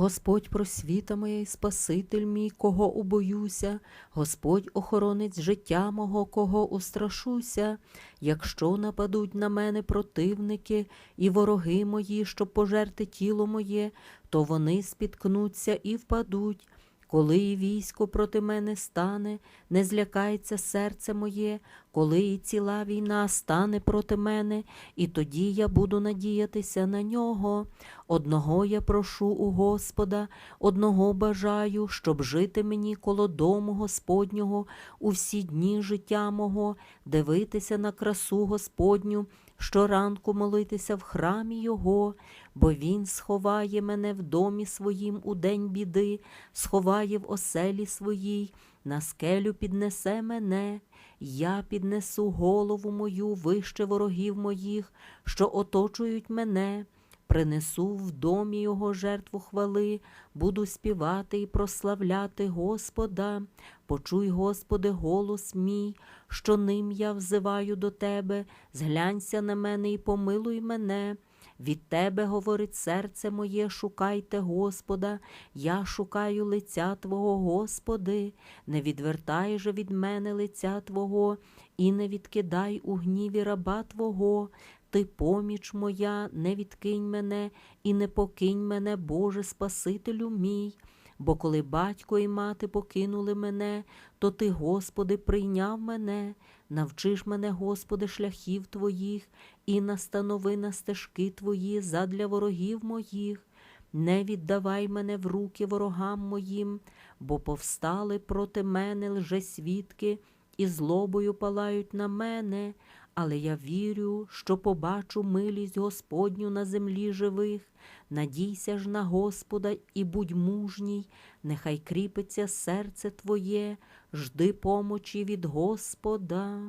Господь просвіта моя і Спаситель мій, кого убоюся, Господь охоронець життя мого, кого устрашуся, якщо нападуть на мене противники і вороги мої, щоб пожерти тіло моє, то вони спіткнуться і впадуть. Коли військо проти мене стане, не злякається серце моє, коли і ціла війна стане проти мене, і тоді я буду надіятися на нього. Одного я прошу у Господа, одного бажаю, щоб жити мені коло дому Господнього у всі дні життя мого, дивитися на красу Господню, щоранку молитися в храмі Його, бо Він сховає мене в домі своїм у день біди, сховає в оселі своїй, на скелю піднесе мене. Я піднесу голову мою вище ворогів моїх, що оточують мене. Принесу в домі його жертву хвали, буду співати і прославляти Господа. Почуй, Господи, голос мій, що ним я взиваю до Тебе, зглянься на мене і помилуй мене. Від Тебе, говорить серце моє, шукайте Господа, я шукаю лиця Твого, Господи, не відвертай же від мене лиця Твого, і не відкидай у гніві раба Твого. Ти поміч моя, не відкинь мене і не покинь мене, Боже Спасителю мій. Бо коли батько і мати покинули мене, то ти, Господи, прийняв мене, навчиш мене, Господи, шляхів Твоїх, і настанови на стежки Твої задля ворогів моїх. Не віддавай мене в руки ворогам моїм, бо повстали проти мене лжесвідки і злобою палають на мене, але я вірю, що побачу милість Господню на землі живих. Надійся ж на Господа і будь мужній, нехай кріпиться серце твоє, жди помочі від Господа.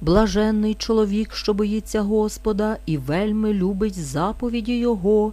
Блаженний чоловік, що боїться Господа, і вельми любить заповіді Його,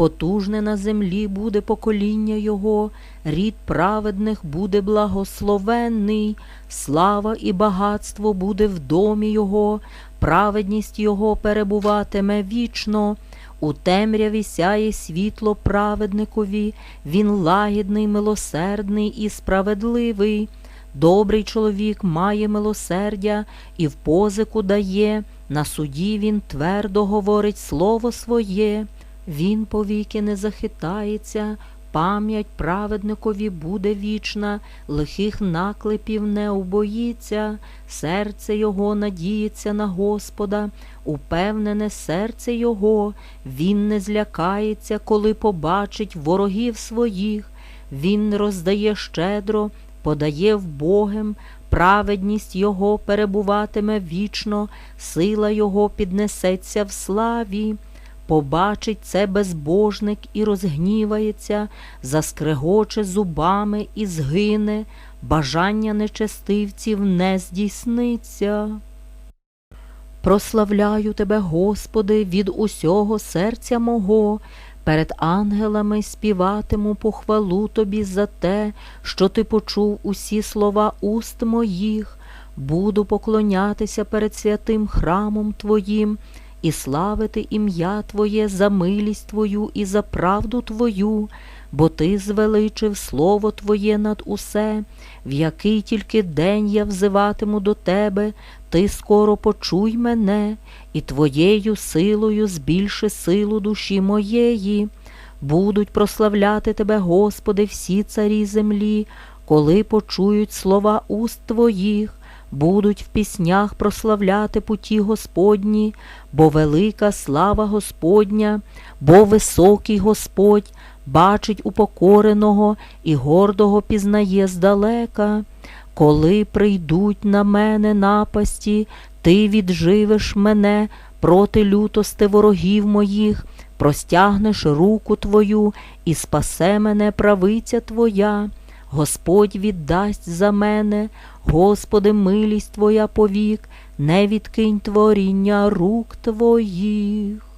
потужне на землі буде покоління Його, рід праведних буде благословенний, слава і багатство буде в домі Його, праведність Його перебуватиме вічно. У темряві сяє світло праведникові, він лагідний, милосердний і справедливий. Добрий чоловік має милосердя і в позику дає, на суді він твердо говорить слово своє, він повіки не захитається, пам'ять праведникові буде вічна, лихих наклепів не убоїться, серце його надіється на Господа, упевнене серце його, він не злякається, коли побачить ворогів своїх, він роздає щедро, подає вбогим, праведність Його перебуватиме вічно, сила Його піднесеться в славі. Побачить це безбожник і розгнівається, заскрегоче зубами і згине, бажання нечестивців не здійсниться. Прославляю Тебе, Господи, від усього серця мого, перед ангелами співатиму похвалу Тобі за те, що Ти почув усі слова уст моїх, буду поклонятися перед святим храмом Твоїм і славити ім'я Твоє за милість Твою і за правду Твою, бо Ти звеличив слово Твоє над усе, в який тільки день я взиватиму до Тебе, Ти скоро почуй мене, і Твоєю силою збільши силу душі моєї. Будуть прославляти Тебе, Господи, всі царі землі, коли почують слова уст Твоїх будуть в піснях прославляти путі Господні, бо велика слава Господня, бо високий Господь бачить упокореного і гордого пізнає здалека. Коли прийдуть на мене напасті, ти відживеш мене проти лютости ворогів моїх, простягнеш руку Твою і спасе мене правиця Твоя. Господь віддасть за мене, Господи, милість Твоя повік, не відкинь творіння рук Твоїх.